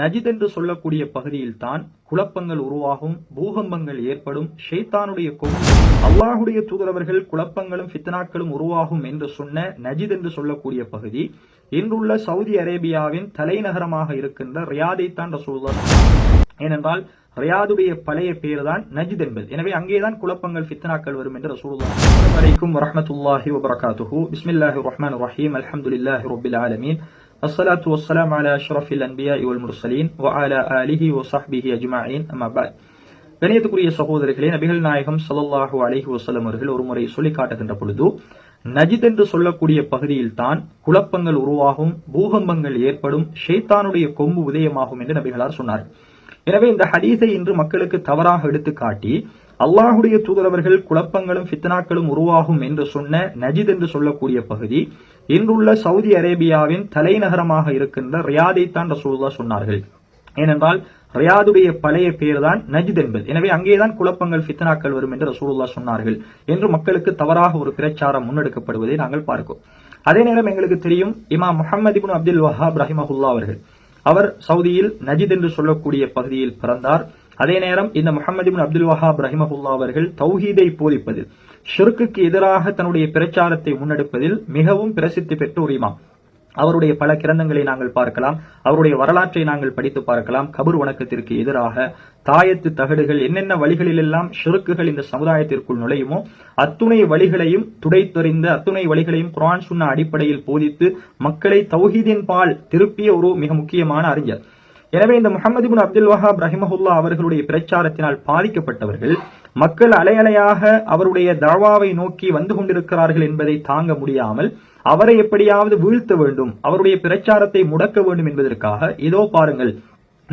நஜித் என்று சொல்லக்கூடிய பகுதியில் தான் குழப்பங்கள் உருவாகும் பூகம்பங்கள் ஏற்படும் ஷைத்தானுடைய அல்லாஹுடைய தூதரவர்கள் குழப்பங்களும் ஃபித்னாக்களும் உருவாகும் என்று சொன்ன நஜித் என்று சொல்லக்கூடிய பகுதி இன்றுள்ள சவுதி அரேபியாவின் தலைநகரமாக இருக்கின்ற ரியாதை தான் ரசூலுல்லாஹ் ஏனென்றால் ரியாதுடைய பழைய பேர் தான் நஜித் என்பது. எனவே அங்கேதான் குழப்பங்கள் ஃபித்னாக்கள் வரும் என்று ரசூலுல்லாஹ் அஸ்ஸலாமு அலைக்கும் வரஹ்மத்துல்லாஹி வபரகாத்துஹு. பிஸ்மில்லாஹிர் ரஹ்மானிர் ரஹீம். அல்ஹம்துலில்லாஹி ரப்பில் ஆலமீன். الصلاة والسلام على أشرف الأنبياء والمرسلين وعلى آله وصحبه أجمعين أما بعد கணியத்துக்குரிய சகோதரர்களே நபிகள் நாயகம் ஸல்லல்லாஹு அலைஹி வஸல்லம் அவர்கள் ஒருமுறை சொல்லி காட்டுகின்ற பொழுது நஜித் என்று சொல்லக்கூடிய பகுதியில் தான் குழப்பங்கள் உருவாகும் பூகம்பங்கள் ஏற்படும் ஷைத்தானுடைய கொம்பு உதயமாகும் என்று நபிகளார் சொன்னார்கள் எனவே இந்த ஹதீஸை இன்று மக்களுக்கு தவறாக எடுத்து காட்டி அல்லாஹுடைய தூதரவர்கள் குழப்பங்களும் ஃபித்னாக்களும் உருவாகும் என்று சொன்ன நஜித் என்று சொல்லக்கூடிய பகுதி இன்றுள்ள சவுதி அரேபியாவின் தலைநகரமாக இருக்கின்ற ரியாதை தான் ரசூல்லா சொன்னார்கள். ஏனென்றால் ரியாதுடைய பழைய பேர் தான் நஜித் என்பது. எனவே அங்கேதான் குழப்பங்கள் ஃபித்னாக்கள் வரும் என்று ரசூலுல்லா சொன்னார்கள் என்று மக்களுக்கு தவறாக ஒரு பிரச்சாரம் முன்னெடுக்கப்படுவதை நாங்கள் பார்க்கிறோம். அதே நேரம் எங்களுக்கு தெரியும் இமாம் முகமது இப்னு அப்துல் வஹாப் ரஹிமஹுல்லா அவர்கள். அவர் சவுதியில் நஜித் என்று சொல்லக்கூடிய பகுதியில் பிறந்தார். அதே நேரம் இந்த முகமது இபின் அப்துல் வஹாப் ரஹிமஹுல்லா அவர்கள் தௌஹீதை போதிப்பதில் ஷிர்குக்கு எதிராக தன்னுடைய பிரச்சாரத்தை முன்னெடுப்பதில் மிகவும் பிரசித்தி பெற்ற ஒரு இமாம். அவருடைய பல கிரந்தங்களை நாங்கள் பார்க்கலாம். அவருடைய வரலாற்றை நாங்கள் படித்து பார்க்கலாம். கபர் வணக்கத்திற்கு எதிராக தாயத்து தகடுகள் என்னென்ன வழிகளிலெல்லாம் ஷிருக்குகள் இந்த சமுதாயத்திற்குள் நுழையுமோ அத்துணை வழிகளையும் துடைத்தறிந்த அத்துணை வழிகளையும் குரான் சுன்ன அடிப்படையில் போதித்து மக்களை தௌஹீதின் பால் திருப்பிய ஒரு மிக முக்கியமான அறிஞர். எனவே இந்த முகமது பின் அப்துல் வஹாப் ரஹிமஹுல்லா அவர்களுடைய பிரச்சாரத்தினால் பாதிக்கப்பட்டவர்கள் மக்கள் அலையலையாக அவருடைய தாவாவை நோக்கி வந்து கொண்டிருக்கிறார்கள் என்பதை தாங்க முடியாமல் அவரை எப்படியாவது வீழ்த்த வேண்டும் அவருடைய பிரச்சாரத்தை முடக்க வேண்டும் என்பதற்காக இதோ பாருங்கள்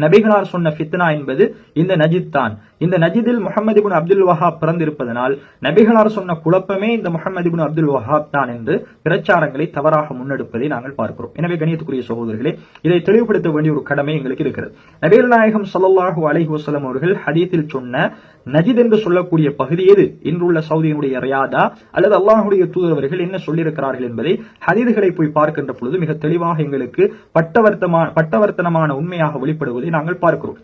நபிகளார் சொன்ன ஃபித்னா என்பது இந்த நஜித் தான். இந்த நஜிதில் முகமது இபுன் அப்துல் வஹாப் பிறந்திருப்பதனால் நபிகளார் சொன்ன குழப்பமே இந்த முகமது இபுன் அப்துல் வஹாப் தான் என்று பிரச்சாரங்களை தவறாக முன்னெடுப்பதை நாங்கள் பார்க்கிறோம். எனவே கணியத்துக்குரிய சகோதரர்களே இதை தெளிவுபடுத்த வேண்டிய ஒரு கடமை எங்களுக்கு இருக்கிறது. நபிகள் நாயகம் சல்லாஹூ அலஹி வசலம் அவர்கள் ஹதீத்தில் சொன்ன நஜித் என்று சொல்லக்கூடிய பகுதி எது? இன்றுள்ள சவுதியினுடைய ரியாதா அல்லது அல்லாஹுடைய தூதரவர்கள் என்ன சொல்லியிருக்கிறார்கள் என்பதை ஹதீதுகளை போய் பார்க்கின்ற பொழுது மிக தெளிவாக எங்களுக்கு பட்டவர்த்தமான பட்டவர்த்தனமான உண்மையாக வெளிப்படுவது நாங்கள் பார்க்கிறோம்.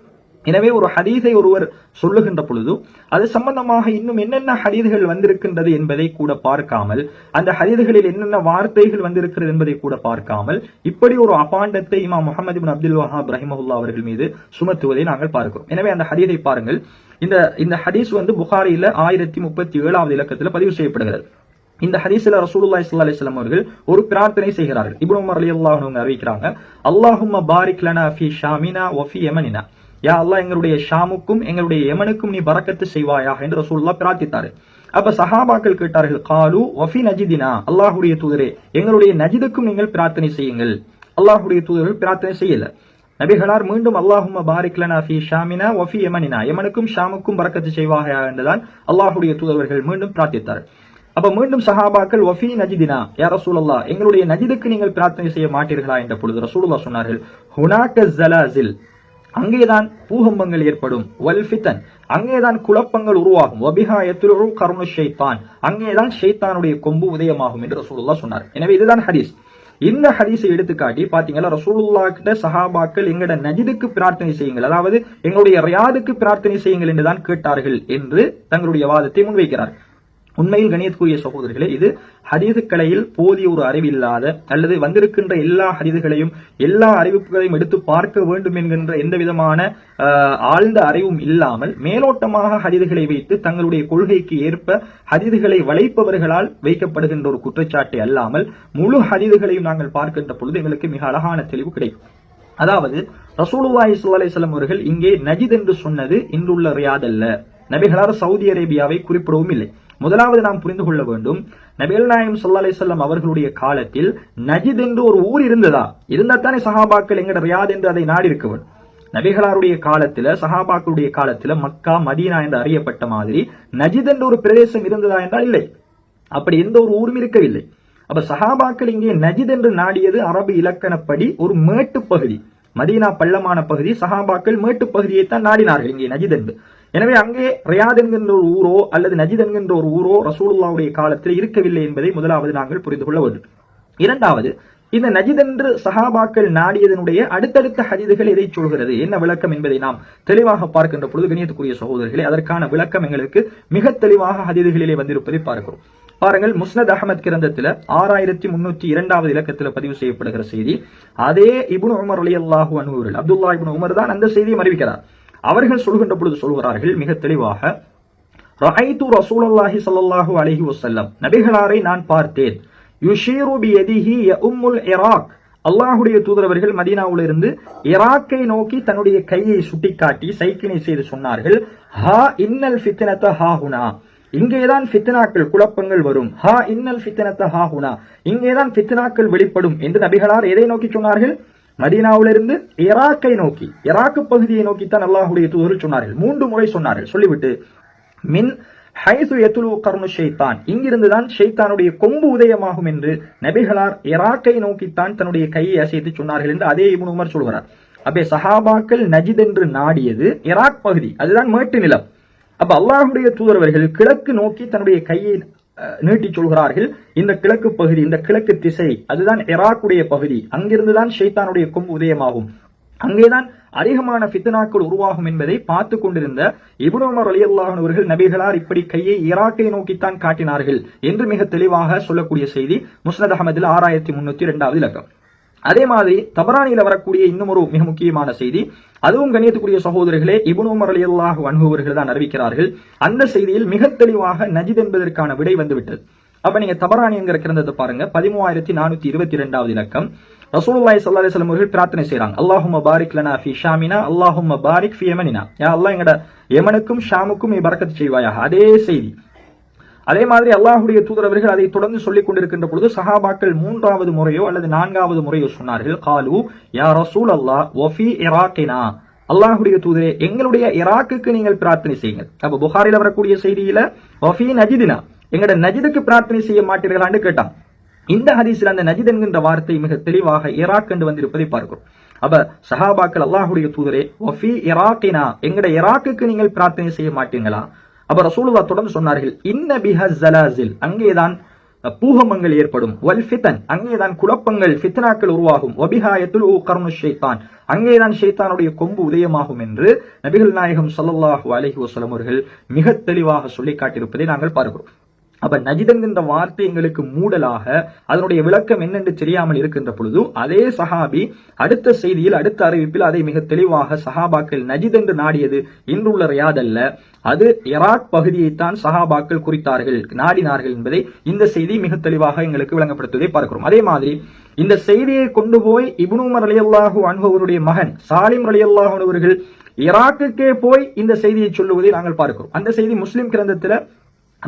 எனவே ஒரு ஹதீஸை ஒருவர் சொல்லுகின்ற பொழுது அது சம்பந்தமாக இன்னும் என்னென்ன ஹதீதுகள் வந்திருக்கின்றது என்பதை கூட பார்க்காமல் அந்த ஹதீதுகளில் என்னென்ன வார்த்தைகள் வந்திருக்கிறது என்பதை கூட பார்க்காமல் இப்படி ஒரு அபாண்டத்தை இமா முகமது பின் அப்துல் வஹாப் ரஹிமஹுல்லா அவர்கள் மீது சுமத்துவதை நாங்கள் பார்க்கிறோம். எனவே அந்த ஹதீதை பாருங்கள். இந்த இந்த ஹதீஸ் வந்து புகாரியில ஆயிரத்தி முப்பத்தி ஏழாவது இலக்கத்தில் பதிவு செய்யப்படுகிறது. இந்த ஹதீஸ்ல ரசூலுல்லாய் சல்லா அலிஸ்லாம் அவர்கள் ஒரு பிரார்த்தனை செய்கிறார்கள். இப்னு உமர் அலி அல்லாஹ் அறிவிக்கிறாங்க அல்லாஹும் பாரிக் லனா ஷாமினா யா அல்லாஹ் எங்களுடைய ஷாமுக்கும் எங்களுடைய எமனுக்கும் நீ பறக்கத்து செய்வாயா என்று ரசூலுல்லாஹ் பிரார்த்தித்தாரு. அப்ப சஹாபாக்கள் கேட்டார்கள் காலு ஒஃபி நஜிதினா. அல்லாஹுடைய தூதரே எங்களுடைய நஜிதுக்கும் நீங்கள் பிரார்த்தனை செய்யுங்கள். அல்லாஹுடைய தூதர்கள் பிரார்த்தனை செய்யல. நபிகளார் மீண்டும் அல்லாஹும்ம பாரிக்லனா ஃபி ஷாமினா வஃபி எமனினா எமனுக்கும் ஷாமுக்கும் பறக்கத்து செய்வாயா என்றுதான் அல்லாஹுடைய தூதர்கள் மீண்டும் பிரார்த்தித்தார் அப்ப மீண்டும் சஹாபாக்கள் வஃபி நஜிதினா? யா ரசூலல்லா எங்களுடைய நஜிதுக்கு நீங்கள் பிரார்த்தனை செய்ய மாட்டீர்களா? என்ற பொழுது ரசூலுல்லா சொன்னார்கள் ஹுனாக ஜலாசில். அங்கேதான் பூகம்பங்கள் ஏற்படும். வல்ஃபித்தன் அங்கேதான் குழப்பங்கள் உருவாகும். வபிஹா எத்துரு கருணு ஷெய்தான் அங்கேதான் ஷெய்தானுடைய கொம்பு உதயமாகும் என்று ரசூலுல்லா சொன்னார். எனவே இதுதான் ஹதீஸ். இந்த ஹதீஸை எடுத்துக்காட்டி பாத்தீங்கன்னா ரசூலுல்லா கிட்ட சஹாபாக்கள் எங்கட நஜிதுக்கு பிரார்த்தனை செய்யுங்கள். அதாவது எங்களுடைய ரியாதுக்கு பிரார்த்தனை செய்யுங்கள் என்றுதான் கேட்டார்கள் என்று தங்களுடைய வாதத்தை முன்வைக்கிறார். உண்மையில் கணியத்துக்குரிய சகோதரர்களே இது ஹதீது கலையில் போதிய ஒரு அறிவில்லாத அல்லது வந்திருக்கின்ற எல்லா ஹதீதுகளையும் எல்லா அறிவிப்புகளையும் எடுத்து பார்க்க வேண்டும் என்கின்ற எந்த விதமான ஆழ்ந்த அறிவும் இல்லாமல் மேலோட்டமாக ஹதீதுகளை வைத்து தங்களுடைய கொள்கைக்கு ஏற்ப ஹதீதுகளை வளைப்பவர்களால் வைக்கப்படுகின்ற ஒரு குற்றச்சாட்டை அல்லாமல் முழு ஹதீதுகளையும் நாங்கள் பார்க்கின்ற பொழுது எங்களுக்கு மிக அழகான தெளிவு கிடைக்கும். அதாவது ரசூலுவாய் ஸல்லல்லாஹு அவர்கள் இங்கே நஜித் என்று சொன்னது இன்றுள்ள ரியாத் அல்ல. நபிகளார் சவுதி அரேபியாவை குறிப்பிடவும் இல்லை. முதலாவது நாம் புரிந்து கொள்ள வேண்டும் நபிகள் நாயம் சொல்லலை அலிசல்லாம் அவர்களுடைய காலத்தில் நஜித் என்று ஒரு ஊர் இருந்ததா? இருந்தா தானே சஹாபாக்கள் எங்கட ரியாத் என்று அதை நாடி இருக்க வேண்டும் நபிகளாருடைய காலத்துல சஹாபாக்களுடைய காலத்துல மக்கா மதீனா என்று அறியப்பட்ட மாதிரி நஜித் என்ற ஒரு பிரதேசம் இருந்ததா என்றால் இல்லை. அப்படி எந்த ஒரு ஊரும் இருக்கவில்லை. அப்ப சஹாபாக்கள் இங்கே நஜித் என்று நாடியது அரபு இலக்கணப்படி ஒரு மேட்டு பகுதி. மதீனா பள்ளமான பகுதி சஹாபாக்கள் மேட்டு பகுதியை தான் நாடினார்கள் இங்கே நஜித் என்று. எனவே அங்கே ரியாத் என்கின்ற ஒரு ஊரோ அல்லது நஜித் என்கின்ற ஒரு ஊரோ ரசூலுல்லாவுடைய காலத்தில் இருக்கவில்லை என்பதை முதலாவது நாங்கள் புரிந்து கொள்ள வேண்டும். இரண்டாவது இந்த நஜித் என்று சஹாபாக்கள் நாடியதனுடைய அடுத்தடுத்த ஹதிதுகள் எதை சொல்கிறது? என்ன விளக்கம் என்பதை நாம் தெளிவாக பார்க்கின்ற பொழுது கணியத்துக்குரிய சகோதரர்களே அதற்கான விளக்கம் எங்களுக்கு மிக தெளிவாக ஹதிதுகளிலே வந்திருப்பதை பார்க்கிறோம். பாருங்கள் முஸ்னத் அகமது கிரந்தத்தில் ஆறாயிரத்தி முன்னூத்தி இரண்டாவது இலக்கத்தில் பதிவு செய்யப்படுகிற செய்தி அதே இபுன் உமர் அலி அல்லாஹூ அனுவர்கள் அப்துல்லா இபுன் உமர் தான் அந்த செய்தியை அறிவிக்கிறார் அவர்கள் சொல்கின்ற பொழுது சொல்கிறார்கள் மிக தெளிவாக ரஹைத்து ரசூலல்லாஹி சல்லாஹு அலஹி வசல்லம் நபிகளாரை நான் பார்த்தேன். யுஷீரு பி எதிஹி உம்முல் இராக். அல்லாஹுடைய தூதரவர்கள் மதீனாவிலிருந்து இராக்கை நோக்கி தன்னுடைய கையை சுட்டிக்காட்டி சைக்கினை செய்து சொன்னார்கள் ஹா இன்னல் ஃபித்னத ஹா ஹுனா. இங்கேதான் ஃபித்னாக்கள் குழப்பங்கள் வரும். ஹா இன்னல் ஃபித்னத ஹா ஹுனா. இங்கேதான் ஃபித்னாக்கள் வெளிப்படும் என்று நபிகளார் எதை நோக்கி சொன்னார்கள்? மதீனாவிலிருந்து இராக்கை நோக்கி இராக்கு பகுதியை நோக்கித்தான் அல்லாஹுடைய தூதர் சொன்னார்கள். மூன்று முறை சொன்னார்கள். சொல்லிவிட்டு மின் ஹைசு எத்துலு கர்ணு ஷைத்தான். இங்கிருந்துதான் ஷெய்தானுடைய கொம்பு உதயமாகும் என்று நபிகளார் இராக்கை நோக்கித்தான் தன்னுடைய கையை அசைத்து சொன்னார்கள் என்று அதே இப்னு உமர் சொல்கிறார். அப்பே சஹாபாக்கள் நஜித் என்று நாடியது இராக் பகுதி. அதுதான் மேட்டு நிலம். அப்ப அல்லாஹுடைய தூதரவர்கள் கிழக்கு நோக்கி தன்னுடைய கையை நீட்டி சொல்கிறார்கள். இந்த கிழக்கு பகுதி இந்த கிழக்கு திசை அதுதான் இராக்குடைய பகுதி. அங்கிருந்துதான் ஷைத்தானுடைய கொம்பு உதயமாகும். அங்கேதான் அதிகமான பித்தனாக்கள் உருவாகும் என்பதை பார்த்து கொண்டிருந்த இபுனோமர் உமர் அவர்கள் நபிகளார் இப்படி கையை ஈராக்கை நோக்கித்தான் காட்டினார்கள் என்று மிக தெளிவாக சொல்லக்கூடிய செய்தி முஸ்னத் அகமதில் ஆறாயிரத்தி முன்னூத்தி இரண்டாவது இலக்கம். அதே மாதிரி தபரானியில வரக்கூடிய இன்னும் ஒரு மிக முக்கியமான செய்தி அதுவும் கணியத்துக்குரிய சகோதரர்களே இப்னு உமர் அலி அல்லாஹ் தான் அறிவிக்கிறார்கள். அந்த செய்தியில் மிக தெளிவாக நஜித் என்பதற்கான விடை வந்துவிட்டது. அப்ப நீங்க தபராணி என்கிற கிரந்தத்தை பாருங்க. பதிமூவாயிரத்தி நானூத்தி இருபத்தி இரண்டாவது இலக்கம். ரசூலாய் ஸல்லல்லாஹு அலைஹி அவர்கள் பிரார்த்தனை செய்யறாங்க அல்லாஹும் பாரிக் லனா ஃபி ஷாமினா அல்லாஹும் பாரிக் ஃபி யமனினா. யா அல்லாஹ் எங்கட யமனுக்கும் ஷாமுக்கும் நீ பறக்கத்து செய்வாயாக. அதே செய்தி. அதே மாதிரி அல்லாஹுடைய தூதரவர்கள் அதை தொடர்ந்து சொல்லிக் கொண்டிருக்கின்ற பொழுது சஹாபாக்கள் மூன்றாவது முறையோ அல்லது நான்காவது முறையோ சொன்னார்கள் காலு யா ரசூல் அல்லாஹ் ஒஃபி இராக்கினா. அல்லாஹுடைய தூதரே எங்களுடைய இராக்குக்கு நீங்கள் பிரார்த்தனை செய்யுங்கள். அப்ப புகாரில வரக்கூடிய செய்தியில ஒஃபி நஜிதினா. எங்கட நஜிதுக்கு பிரார்த்தனை செய்ய மாட்டீர்களான்னு கேட்டான். இந்த ஹதீஸில் அந்த நஜித் என்கின்ற வார்த்தை மிக தெளிவாக இராக் என்று வந்திருப்பதை பார்க்கிறோம். அப்ப சஹாபாக்கள் அல்லாஹுடைய தூதரே ஒஃபி இராக்கினா. எங்கட இராக்குக்கு நீங்கள் பிரார்த்தனை செய்ய மாட்டீங்களா? அப்ப ரசூலுல்லா தொடர்ந்து சொன்னார்கள் இன்ன பிஹஸ் ஜலாசில் அங்கேதான் பூகமங்கள் ஏற்படும். வல் ஃபித்தன். அங்கேதான் குழப்பங்கள் ஃபித்னாக்கள் உருவாகும். வபிஹாயத்துல் கர்ணு ஷைத்தான். அங்கேதான் ஷைத்தானுடைய கொம்பு உதயமாகும் என்று நபிகள் நாயகம் சல்லாஹூ அலஹி வசலம் அவர்கள் மிக தெளிவாக சொல்லி காட்டியிருப்பதை நாங்கள் பார்க்கிறோம். அப்ப நஜிதன் என்ற வார்த்தை எங்களுக்கு மூடலாக அதனுடைய விளக்கம் என்னென்று தெரியாமல் இருக்கின்ற பொழுது அதே சஹாபி அடுத்த செய்தியில் அடுத்த அறிவிப்பில் அதை மிக தெளிவாக சஹாபாக்கள் நஜித் என்று நாடியது இன்றுள்ள ரியாத் அல்ல. அது எராக் பகுதியைத்தான் சஹாபாக்கள் குறித்தார்கள் நாடினார்கள் என்பதை இந்த செய்தி மிக தெளிவாக எங்களுக்கு விளங்கப்படுத்துவதை பார்க்கிறோம். அதே மாதிரி இந்த செய்தியை கொண்டு போய் இபுனுமர் உமர் ரலியல்லாஹு மகன் சாலிம் ரலியல்லாஹு அன்ஹு அவர்கள் ஈராக்குக்கே போய் இந்த செய்தியை சொல்லுவதை நாங்கள் பார்க்கிறோம். அந்த செய்தி முஸ்லிம் கிரந்தத்தில்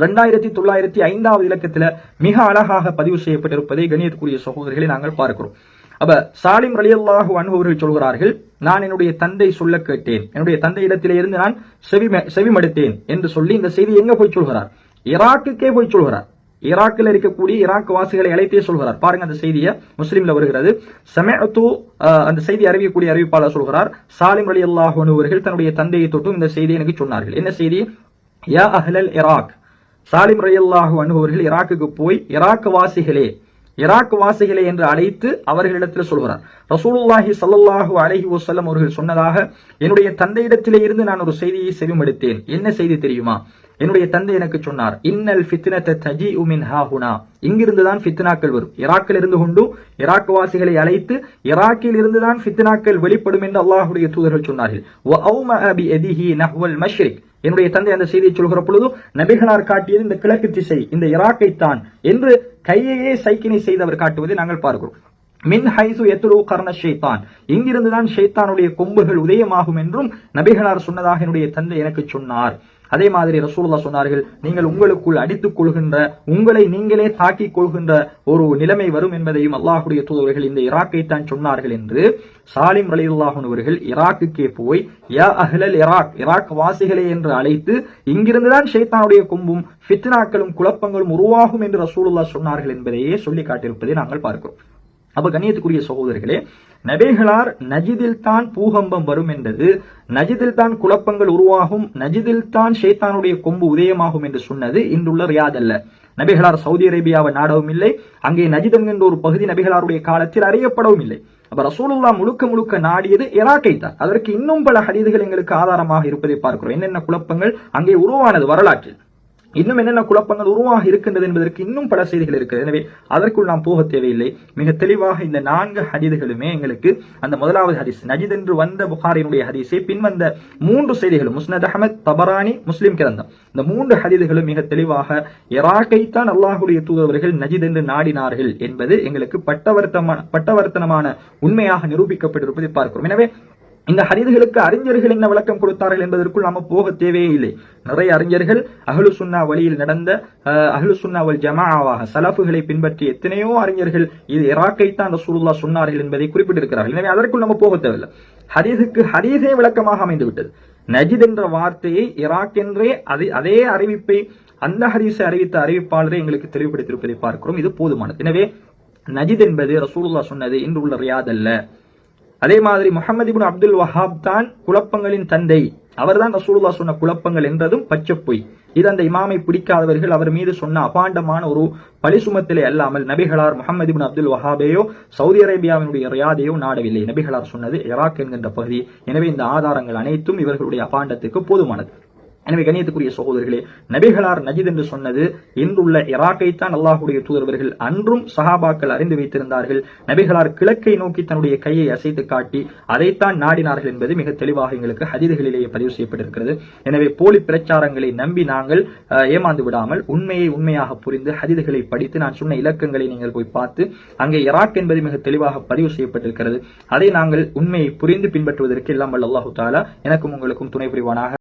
ரெண்டாயிரத்தி தொள்ளாயிரத்தி ஐந்தாவது இலக்கத்துல மிக அழகாக பதிவு செய்யப்பட்டிருப்பதை கணியத்துக்குரிய சகோதரிகளை நாங்கள் பார்க்கிறோம். அப்ப சாலிம் ரலியல்லாஹு அனுபவர்கள் சொல்கிறார்கள் நான் என்னுடைய தந்தை சொல்ல கேட்டேன். என்னுடைய தந்தை இடத்திலே இருந்து நான் செவி செவிமடுத்தேன் என்று சொல்லி இந்த செய்தி எங்க போய் சொல்கிறார்? ஈராக்குக்கே போய் சொல்கிறார். ஈராக்கில் இருக்கக்கூடிய ஈராக் வாசிகளை அழைத்தே சொல்கிறார். பாருங்க அந்த செய்தியை முஸ்லீம்ல வருகிறது. சமயத்து அந்த செய்தி அறிவிக்கக்கூடிய அறிவிப்பாளர் சொல்கிறார் சாலிம் அலி அல்லாஹ் அவர்கள் தன்னுடைய தந்தையை தொட்டும் இந்த செய்தியை எனக்கு சொன்னார்கள். என்ன செய்தி? யா அஹ்லல் இராக் சாலிம் ரயல்லாஹு அனுபவர்கள் ஈராக்குக்கு போய் ஈராக் வாசிகளே ஈராக் வாசிகளே என்று அழைத்து அவர்களிடத்தில் சொல்கிறார். ரசூலுல்லாஹி சல்லாஹு அலஹி வசல்லம் அவர்கள் சொன்னதாக என்னுடைய தந்தையிடத்திலே இருந்து நான் ஒரு செய்தியை செவிமடுத்தேன். என்ன செய்தி தெரியுமா? என்னுடைய தந்தை எனக்கு சொன்னார் இன்னல் ஃபித்னத்தை தஜி உமின் ஹாஹுனா இங்கிருந்து தான் ஃபித்னாக்கள் வரும். ஈராக்கில் இருந்து கொண்டும் ஈராக் வாசிகளை அழைத்து ஈராக்கில் இருந்து தான் ஃபித்னாக்கள் வெளிப்படும் என்று அல்லாஹுடைய தூதர்கள் சொன்னார்கள். மஷ்ரிக். என்னுடைய தந்தை அந்த செய்தியை சொல்கிற பொழுது நபிகளார் காட்டியது இந்த கிழக்கு திசை இந்த இராக்கை தான் என்று கையையே சைக்கினை செய்தவர் காட்டுவதை நாங்கள் பார்க்கிறோம். மின் ஹைசு எத்துரு கர்ண ஷேத்தான். இங்கிருந்துதான் ஷேத்தானுடைய கொம்புகள் உதயமாகும் என்றும் நபிகளார் சொன்னதாக என்னுடைய தந்தை எனக்கு சொன்னார். அதே மாதிரி ரசூலுல்லா சொன்னார்கள் நீங்கள் உங்களுக்குள் அடித்துக் கொள்கின்ற உங்களை நீங்களே தாக்கிக் கொள்கின்ற ஒரு நிலைமை வரும் என்பதையும் அல்லாஹுடைய தூதர்கள் இந்த இராக்கை தான் சொன்னார்கள் என்று சாலிம் ரலியுல்லாஹன் அவர்கள் ஈராக்குக்கே போய் யா அஹ்லல் இராக் இராக் வாசிகளே என்று அழைத்து இங்கிருந்துதான் ஷைத்தானுடைய கொம்பும் ஃபித்னாக்களும் குழப்பங்களும் உருவாகும் என்று ரசூலுல்லா சொன்னார்கள் என்பதையே சொல்லி காட்டியிருப்பதை நாங்கள் பார்க்கிறோம். அப்ப கண்ணியத்துக்குரிய சகோதரர்களே நபிகளார் நஜிதில்தான் பூகம்பம் வரும் என்றது நஜிதில் தான் குழப்பங்கள் உருவாகும் நஜிதில்தான் ஷேத்தானுடைய கொம்பு உதயமாகும் என்று சொன்னது இன்றுள்ள ரியாத் அல்ல. நபிகளார் சவுதி அரேபியாவை நாடவும் இல்லை அங்கே நஜித் என்கின்ற ஒரு பகுதி நபிகளாருடைய காலத்தில் அறியப்படவும் இல்லை. அப்ப ரசூலுல்லா முழுக்க முழுக்க நாடியது இராக்கை தான். அதற்கு இன்னும் பல ஹதீதுகள் எங்களுக்கு ஆதாரமாக இருப்பதை பார்க்கிறோம். என்னென்ன குழப்பங்கள் அங்கே உருவானது வரலாற்றில். இன்னும் என்னென்ன குழப்பங்கள் உருவாக இருக்கின்றது என்பதற்கு இன்னும் பல செய்திகள் இருக்கிறது எனவே அதற்குள் நாம் போக தேவையில்லை. மிக தெளிவாக இந்த நான்கு ஹதீதுகளுமே எங்களுக்கு அந்த முதலாவது ஹதீஸ் நஜித் என்று வந்த புகாரினுடைய ஹதீஸை பின்வந்த மூன்று செய்திகளும் முஸ்னத் அஹமத் தபரானி முஸ்லிம் கிரந்தம். இந்த மூன்று ஹதீதுகளும் மிக தெளிவாக இராக்கைத்தான் அல்லாஹுடைய தூதவர்கள் நஜித் என்று நாடினார்கள் என்பது எங்களுக்கு பட்டவர்த்தமான பட்டவர்த்தனமான உண்மையாக நிரூபிக்கப்பட்டிருப்பதை பார்க்கிறோம். எனவே இந்த ஹரிதுகளுக்கு அறிஞர்கள் என்ன விளக்கம் கொடுத்தார்கள் என்பதற்குள் நாம போக தேவையே இல்லை. நிறைய அறிஞர்கள் அகலு சுன்னா வழியில் நடந்த அஹ், அஹ்லு சுன்னா வல் ஜமாவாக சலஃபுகளை பின்பற்றி எத்தனையோ அறிஞர்கள் இது இராக்கைத்தான் அந்த சுருல்லா சொன்னார்கள் என்பதை குறிப்பிட்டிருக்கிறார்கள். எனவே அதற்குள் நம்ம போக தேவையில்லை. ஹதீஸுக்கு ஹதீஸே விளக்கமாக அமைந்து விட்டது நஜித் என்ற வார்த்தையை இராக் என்றே அதே அதே அறிவிப்பை அந்த ஹரிசை அறிவித்த அறிவிப்பாளரை எங்களுக்கு தெளிவுபடுத்தியிருப்பதை பார்க்கிறோம். இது போதுமானது. எனவே நஜித் என்பது ரசூலுல்லா சொன்னது இன்று உள்ள ரியாத் அல்ல. அதே மாதிரி முகமது இபின் அப்துல் வஹாப் தான் குழப்பங்களின் தந்தை. அவர்தான் ரசூலுல்லா சொன்ன குழப்பங்கள் என்றதும் பச்சை பொய் இது அந்த இமாமை பிடிக்காதவர்கள் அவர் மீது சொன்ன அபாண்டமான ஒரு பழி சுமத்திலே அல்லாமல் நபிகளார் முகமது இப்னு அப்துல் வஹாபையோ சவுதி அரேபியாவினுடைய ரியாதையோ நாடவில்லை. நபிகளார் சொன்னது இராக் என்கின்ற பகுதி. எனவே இந்த ஆதாரங்கள் அனைத்தும் இவர்களுடைய அபாண்டத்துக்கு போதுமானது. எனவே கண்ணியத்துக்குரிய சகோதரர்களே நபிகளார் நஜித் என்று சொன்னது இன்றுள்ள இராக்கைத்தான் அல்லாஹுடைய தூதர்வர்கள் அன்றும் சஹாபாக்கள் அறிந்து வைத்திருந்தார்கள். நபிகளார் கிழக்கை நோக்கி தன்னுடைய கையை அசைத்து காட்டி அதைத்தான் நாடினார்கள் என்பது மிக தெளிவாக எங்களுக்கு ஹதிதுகளிலேயே பதிவு செய்யப்பட்டிருக்கிறது. எனவே போலி பிரச்சாரங்களை நம்பி நாங்கள் ஏமாந்து விடாமல் உண்மையை உண்மையாக புரிந்து ஹதிதுகளை படித்து நான் சொன்ன இலக்கங்களை நீங்கள் போய் பார்த்து அங்கே இராக் என்பது மிக தெளிவாக பதிவு செய்யப்பட்டிருக்கிறது. அதை நாங்கள் உண்மையை புரிந்து பின்பற்றுவதற்கு எல்லாம் வல்ல அல்லாஹு தாலா எனக்கும் உங்களுக்கும் துணை புரிவானாக.